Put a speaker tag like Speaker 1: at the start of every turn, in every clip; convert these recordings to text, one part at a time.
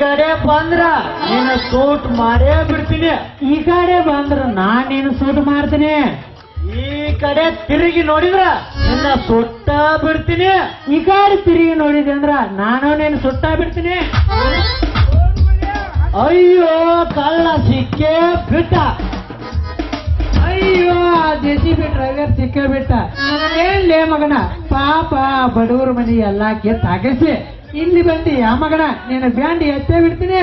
Speaker 1: ಕಡೆ ಬಂದ್ರ ನಿನ್ನ ಸೂಟ್ ಮಾರೇ ಬಿಡ್ತೀನಿ.
Speaker 2: ಈ ಕಡೆ ಬಂದ್ರ ನಾನ್ ನೀನು ಸೂಟ್ ಮಾಡ್ತೀನಿ?
Speaker 1: ಈ ಕಡೆ ತಿರುಗಿ ನೋಡಿದ್ರ ನಿನ್ನ ಸುಟ್ಟ ಬಿಡ್ತೀನಿ.
Speaker 2: ಈ ಕಡೆ ತಿರುಗಿ ನೋಡಿದೆ ಅಂದ್ರ ನಾನು ನೀನು ಸುಟ್ಟ ಬಿಡ್ತೀನಿ.
Speaker 1: ಅಯ್ಯೋ ಕಳ್ಳ ಸಿಕ್ಕೇ ಬಿಟ್ಟ.
Speaker 2: ಅಯ್ಯೋ ಜೆ ಸಿ ಬಿ ಡ್ರೈವರ್ ಸಿಕ್ಕೇ ಬಿಟ್ಟ. ಏನ್ಲೇ ಮಗನ? ಪಾಪ ಬಡವ್ರ ಮನೆ ಎಲ್ಲಾ ಗೆದ್ದು ಹಾಕಿಸಿ ಇಲ್ಲಿ ಬಂದು ಆ ಮಗನ, ನೀನು ಬ್ಯಾಂಡ್ ಎತ್ತೇ ಬಿಡ್ತೀನಿ.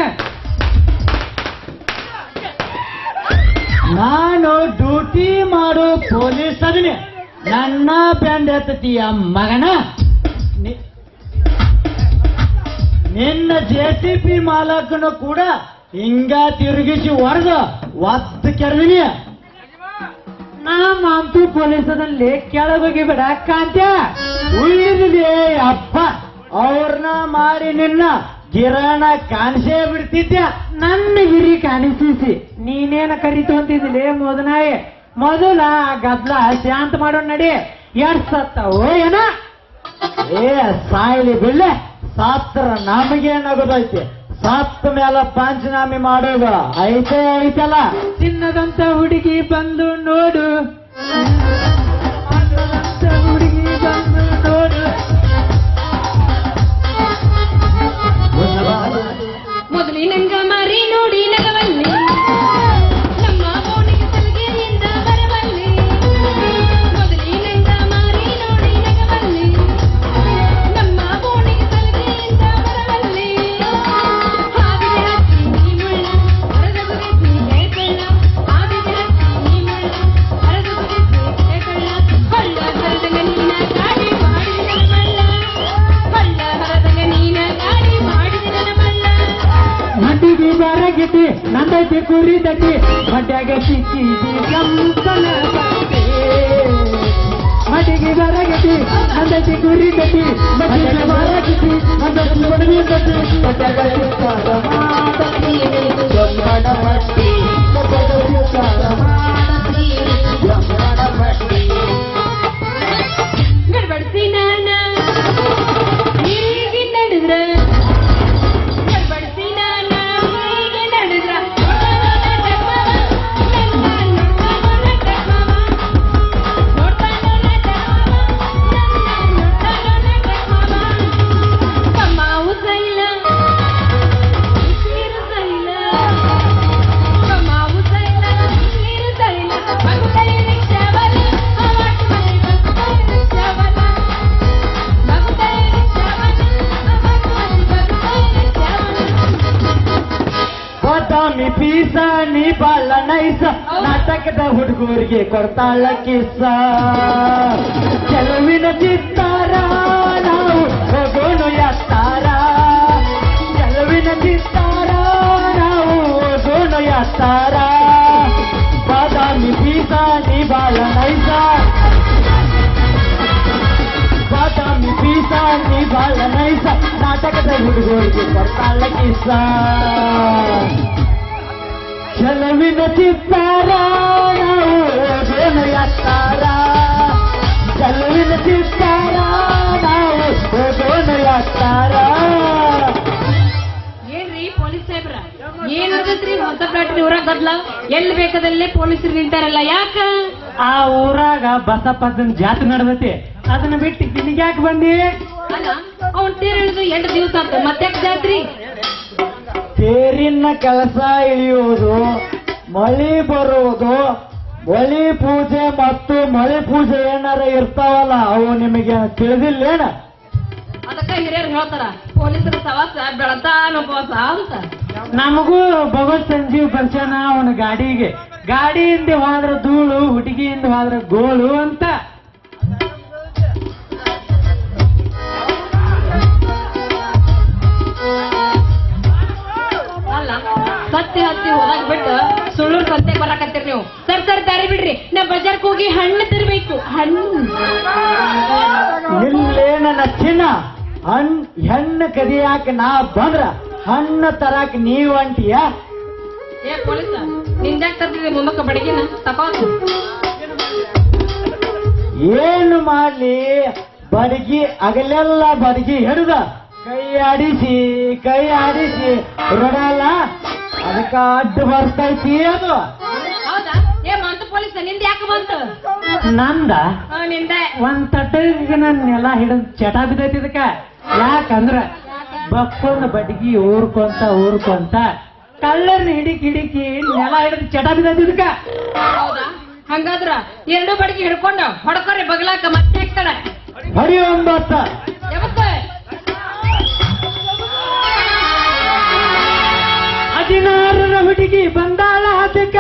Speaker 1: ನಾನು ಡ್ಯೂಟಿ ಮಾಡೋ ಪೊಲೀಸ್ ಅದನಿ. ನನ್ನ ಬ್ಯಾಂಡ್ ಎತ್ತತೀಯ ಮಗನ. ನಿ- ನಿನ್ನ ಜೆ ಸಿ ಪಿ ಮಾಲಕನು ಕೂಡ ಹಿಂಗ ತಿರುಗಿಸಿ ಹೊಡೆದು, ಒತ್ತು ಕೆರೆದಿನಿ
Speaker 2: ನಾ ಮಾಂತು ಪೊಲೀಸ್ ಅದಲ್ಲಿ ಕೆಳಗೋಗಿ ಬಿಡ, ಕಾಂತ್ಯ.
Speaker 1: ಉಳಿದಿದೆ ಅಪ್ಪ. ಅವ್ರನ್ನ ಮಾರಿ ನಿನ್ನ ಗಿರಣ ಕಾಣಿಸೇ ಬಿಡ್ತಿದ್ಯ?
Speaker 2: ನನ್ನ ಹಿರಿ ಕಾಣಿಸಿಸಿ ನೀನೇನ ಕರಿತು ಅಂತಿದ್ದಿಲ್ಲ ಮೊದನಾಯಿ? ಮೊದಲ ಗದ್ಲ ಶಾಂತ ಮಾಡೋಣ ನಡಿ. ಎಷ್ಟ್ ಸತ್ತವೋ ಏನ
Speaker 1: ಏ ಸಾಯಿಲಿ ಬಿಳ್ಳೆ ಸಾತ್ರ ನಮಗೇನಾಗೋದೈತಿ ಸತ್ತ ಮೇಲೆ ಪಂಚನಾಮಿ ಮಾಡೋದು ಐತೆ ಐತಲ್ಲ.
Speaker 2: ಚಿನ್ನದಂತ ಹುಡುಗಿ ಬಂದು ನೋಡು. ನಂದೈತಿ ಕುರಿ ದಟ್ಟಿ ಮಡ್ಯಾಗ ಸಿಕ್ಕಿದಿ ಗಂಪನ ಬಟ್ಟೆ. ಮಡ್ಡಿಗೆ ಬರಗಿತಿ ನಂದೈತಿ ಕುರಿ ದಟ್ಟಿ ಮಡ್ಯಾಗ ಬರಗಿತಿ ನಂದೈತಿ ಕುರಿ ದಟ್ಟಿ ಮಡ್ಯಾಗ ಸಿಕ್ಕಾದ ಗಂಪನ ಬಟ್ಟಿ.
Speaker 1: ನಾಟಕದ ಹುಡುಗರಿಗೆ ಕೊಡ್ತಾಳ ಕಿಸ್ಸ ಕೆಲವಿನ ಚಿತ್ತಾರ ನಾವು ಹೋಗೋಣ ಎತ್ತಾರ ಕೆಲವಿನ ಚಿತ್ತಾರ ನಾವು ಹೋಗೋಣ ಎತ್ತಾರ ಬಾದಾಮಿ ಪೀಸ ನೀ ಬಾಳ ನೈಸ ಬಾದಾಮಿ ಪೀಸ ನೀ ಬಾಳ ನೈಸ ನಾಟಕದ ಹುಡುಗರಿಗೆ ಕೊಡ್ತಾಳ ಕಿಸ್ಸ ಕೆಲವಿನ ಚಿತ್ತಾರ ನಾವು ಎತ್ತಾರ ಕೆಲವಿನ ಚಿತ್ತಾರ ನಾವು ಎತ್ತಾರ
Speaker 3: ಏನ್ರಿ ಪೊಲೀಸ್ ಸಾಹೇಬ್ರ? ಏನಾಗತ್ರಿ ಹೊಸ ಪ್ಲಾಟಿನ ಊರಾಗ ಗದ್ಲ ಎಲ್ಲಿ ಬೇಕಾದಲ್ಲೇ ಪೊಲೀಸರು ನಿಂತಾರಲ್ಲ ಯಾಕ?
Speaker 2: ಆ ಊರಾಗ ಬಸಪ್ಪನ ಜಾತ್ರೆ ನಡೆದೈತಿ. ಅದನ್ನ ಬಿಟ್ಟು ಇಲ್ಲಿಗೆ ಯಾಕೆ ಬಂದಿ?
Speaker 3: ಅಲ್ಲ ಅವ್ನ್ ತೇರ್ ಇಳಿದು ಎಂಟು ದಿವಸ ಆತು. ಮತ್ತೆ ಜಾತ್ರಿ?
Speaker 1: ತೇರಿನ ಕೆಲಸ ಇಳಿಯುವುದು ಮಳಿ ಬರುವುದು ಮಳಿ ಪೂಜೆ ಮತ್ತು ಮಳಿ ಪೂಜೆ ಏನಾರ ಇರ್ತಾವಲ್ಲ ಅವು ನಿಮಗೆ ತಿಳಿದಿಲ್ಲೇನ?
Speaker 3: ಅದಕ್ಕೆ ಹಿರಿಯರು ಹೇಳ್ತಾರ ಪೊಲೀಸರ ಸವಾಸ ಬೆಳತಾನ ಉಪವಾಸ ಅಂತ.
Speaker 2: ನಮಗೂ ಭಗವತ್ ಸಂಜೀವ್ ಪರಿಚಯನ ಅವನ ಗಾಡಿಗೆ. ಗಾಡಿಯಿಂದ ಹೋದ್ರೆ ಧೂಳು ಹುಡುಗಿಯಿಂದ ಹೋದ್ರೆ ಗೋಳು ಅಂತ.
Speaker 3: ಸಂತೆಗೆ ಬರಾಕತ್ತೀರಿ ನೀವು? ಸರ್ ಸರ್ ದಾರಿ ಬಿಡ್ರಿ. ನಾ ಬಜಾರ್ಕ್ ಹೋಗಿ ಹಣ್ಣು ತಿರ್ಬೇಕು ಹಣ್ಣು.
Speaker 1: ಇಲ್ಲೇ ನನ್ನ ಚಿನ್ನ ಹಣ್ ಹೆಣ್ಣು ಕದಿಯಾಕ ನಾ ಬಂದ್ರ ಹಣ್ಣು ತರಾಕ ನೀವು ಅಂತೀಯ?
Speaker 3: ಏ ಪೊಲೀಸ ನಿಂದ್ಯಾಕ್ ತರ್ತಿದ್ದೆ ಮೊಮ್ಮಕ್ಕ ಬಡಗಿನ? ತಕೋತು
Speaker 1: ಏನು ಮಾಡ್ಲಿ? ಬಡಗಿ ಅಗಲೆಲ್ಲ ಬಡಗಿ ಹಿಡಿದ.
Speaker 2: ಕೈ ಆಡಿಸಿ ಕೈ ಆಡಿಸಿ. ರೋಡಲ್ಲ ಅದಕ್ಕ ಅಡ್ಡ ಬರ್ತೈತಿ ಅದು.
Speaker 3: ಹೌದಾ? ಏ ಮಂತ ಪೊಲೀಸ್ನಿಂದ ಯಾಕೆ ಬಂತು
Speaker 2: ನಂದ?
Speaker 3: ಆ, ನಿಂದೆ.
Speaker 2: ಒಂದ್ ತಟ್ಟಿಗೆ ನನ್ ನೆಲ ಹಿಡಿದ್ ಚಟ ಬಿದ್ದೈತಿ ಇದಕ್ಕ. ಯಾಕಂದ್ರ ಬಕ್ಕೊಂದ್ ಬಡ್ಗಿ ಊರ್ಕೊಂತ ಊರ್ಕೊಂತ ಕಳ್ಳರ್ನ ಹಿಡಿಕ್ ಹಿಡಿಕಿ ನೆಲ ಹಿಡಿದ್ ಚಟ ಬಿದ್ದೈತಿ ಇದಕ್ಕ.
Speaker 3: ಹೌದಾ? ಹಂಗಾದ್ರ ಎರಡು ಬಡ್ಗಿ ಹಿಡ್ಕೊಂಡು ಹೊಡ್ಕೊರಿ ಬಗ್ಲಾಕ ಮತ್ತೆ ಹಾಕ್ತಾಳೆ
Speaker 2: ಹೊಡಿ ಒಂಬತ್ತ. ಹುಡುಗಿ ಬಂದಾಳ ಅದಕ್ಕ.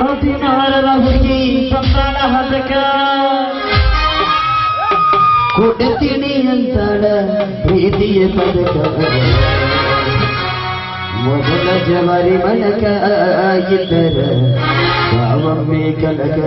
Speaker 2: ಹದಿನಾರರ ಹುಡುಗಿ ಬಂದಾಳ ಅದಕ್ಕ.
Speaker 4: ಕೊಡ್ತೀನಿ ಅಂತಾಳ ಪ್ರೀತಿಯ ಪದಕ. ಮೊದಲ ಜವಾರಿ ಮನಕ ಇದ್ದರ ಕನಕ.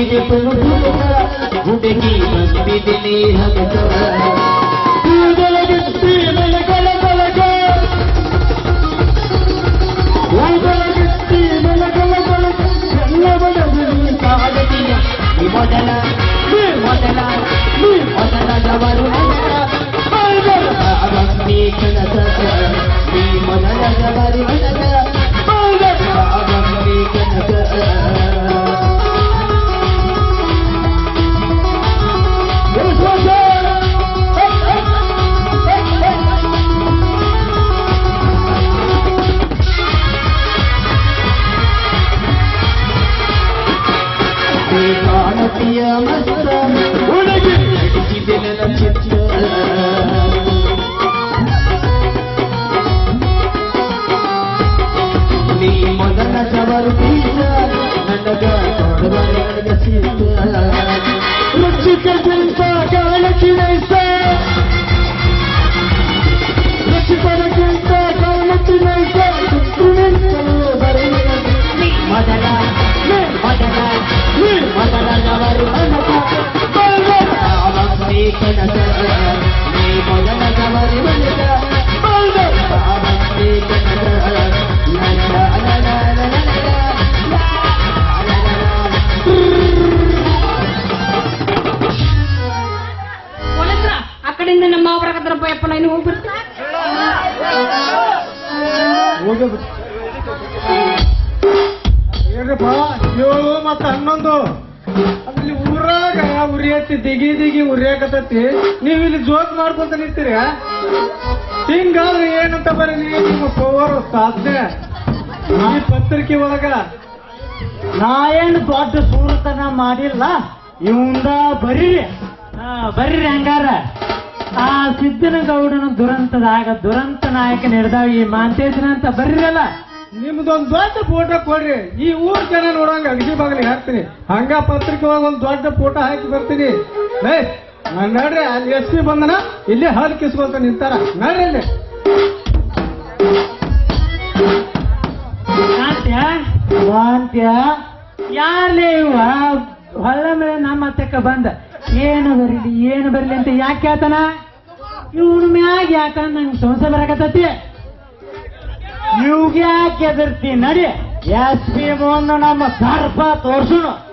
Speaker 3: గుడికి గుడికి పంపిది నీ మొదల మొదల
Speaker 5: మొదలగవరు మొదలగవరు ಮತ್ತ ಹನ್ನೊಂದು. ಅಲ್ಲಿ ಊರಾಗ ಉರಿಯತ್ತಿ ದಿಗಿ ದಿಗಿ ಉರಿಯಾಕತೈತಿ ನೀವು ಇಲ್ಲಿ ಜೋಕ್ ಮಾಡ್ಕೊಂತ ನಿಂತೀರಿ ಹಿಂಗಾದ್ರೆ ಏನಂತ ಬರೀ ನಿಮ್ಮ ಪವರ್ ಸಾಧ್ಯ ಈ ಪತ್ರಿಕೆ ಒಳಗ,
Speaker 2: ನಾ ಏನು ದೊಡ್ಡ ಸೂರತನ ಮಾಡಿಲ್ಲ? ಇವಂದ ಬರೀರಿ. ಬರ್ರಿ ಹಂಗಾರ. ಆ ಸಿದ್ದನಗೌಡನ ದುರಂತದಾಗ ದುರಂತ ನಾಯಕ ನಡೆದಾಗ ಈ ಮಾಂತೇಶನ ಅಂತ ಬರ್ರಲ್ಲ.
Speaker 5: ನಿಮ್ದೊಂದ್ ದೊಡ್ಡ ಫೋಟೋ ಕೊಡ್ರಿ. ಈ ಊರ್ ಜನ ನೋಡಂಗ ಅಗದಿ ಬಾಗಿಲಿಗೆ ಹಾಕ್ತೀನಿ. ಹಂಗ ಪತ್ರಿಕೆ ಒಂದು ಒಂದ್ ದೊಡ್ಡ ಫೋಟೋ ಹಾಕಿ ಬರ್ತೀನಿ. ನೋಡ್ರಿ ಅಲ್ಲಿ ಎಸ್ ಪಿ ಬಂದನ ಇಲ್ಲಿ ಹಾಲು ಕಿಸ್ಕೊಂತ ನಿಂತಾರ. ನೋಡ್ರಿ ಅಲ್ಲಿ
Speaker 2: ಮಾಂತ್ಯ ಮಾಂತ್ಯ ಯಾರೇ ಇವ ಹೊಳ್ಳ ಮೇಲೆ ನಮ್ಮ ಅತ್ತಕ್ಕ ಬಂದ.
Speaker 1: ಏನು ಬರಲಿ ಏನು ಬರಲಿ ಅಂತ ಯಾಕೆ ಆತನ? ಇವನು ಮ್ಯಾಗ ಯಾಕ ನಂಗೆ ಸಂಶಯ ಬರಕತ್ತತಿ? ಇವ್ಗೆ ಯಾಕೆ ಎದರ್ತಿ ನಡಿ. ಎಸ್ ಪಿ ನಮ್ಮ ಸರ್ಪ ತೋರ್ಸುನು